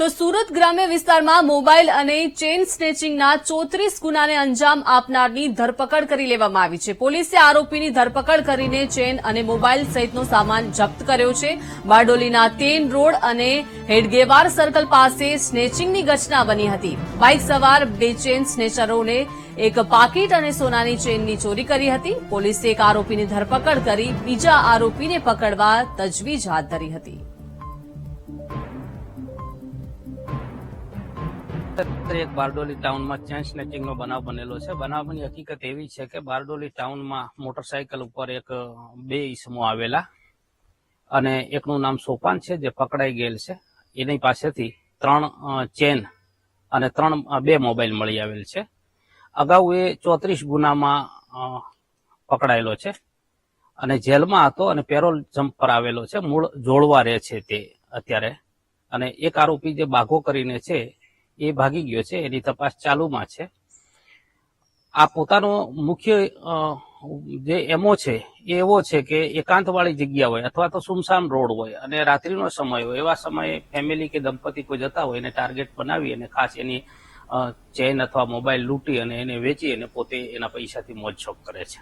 તો સુરત ગ્રામ્ય વિસ્તારમાં મોબાઈલ અને ચેઇન સ્નેચિંગના ચોત્રીસ ગુનાને અંજામ આપનારની ધરપકડ કરી લેવામાં આવી છે. પોલીસે આરોપીની ધરપકડ કરીને ચેન અને મોબાઈલ સહિતનો સામાન જપ્ત કર્યો છે. બારડોલીના તેન રોડ અને હેડગેવાર સર્કલ પાસે સ્નેચિંગની ઘટના બની હતી. બાઇક સવાર બે ચેન સ્નેચરોને એક પાકીટ અને સોનાની ચેઇનની ચોરી કરી હતી. પોલીસે એક આરોપીની ધરપકડ કરી બીજા આરોપીને પકડવા તજવીજ હાથ ધરી હતી. એક બારડોલી ટાઉનમાં ચેન સ્નેચિંગનો બનાવ બનેલો છે. બનાવની હકીકત એવી છે કે બારડોલી ટાઉનમાં મોટરસાયકલ ઉપર એક, બે ઈસમો આવેલા અને એકનું નામ સોપાન છે જે પકડાઈ ગયેલ છે. એની પાસેથી ત્રણ ચેન અને ત્રણ બે મોબાઈલ મળી આવેલ છે. અગાઉ એ ચોત્રીસ ગુનામાં પકડાયેલો છે અને જેલમાં હતો અને પેરોલ જમ્પ પર આવેલો છે. મૂળ જોડવા રહે છે તે અત્યારે અને એક આરોપી જે બાઘો કરીને છે એ ભાગી ગયો છે, એની તપાસ ચાલુમાં છે. આ પોતાનો મુખ્ય જે એમો છે, એ એવો છે કે એકાંતવાળી જગ્યા હોય અથવા તો સુમસામ રોડ હોય અને રાત્રિનો સમય હોય, એવા સમયે ફેમિલી કે દંપતી કોઈ જતા હોય એને ટાર્ગેટ બનાવી અને ખાસ એની ચેન અથવા મોબાઈલ લૂંટી અને એને વેચી અને પોતે એના પૈસાથી મોજ શોખ કરે છે.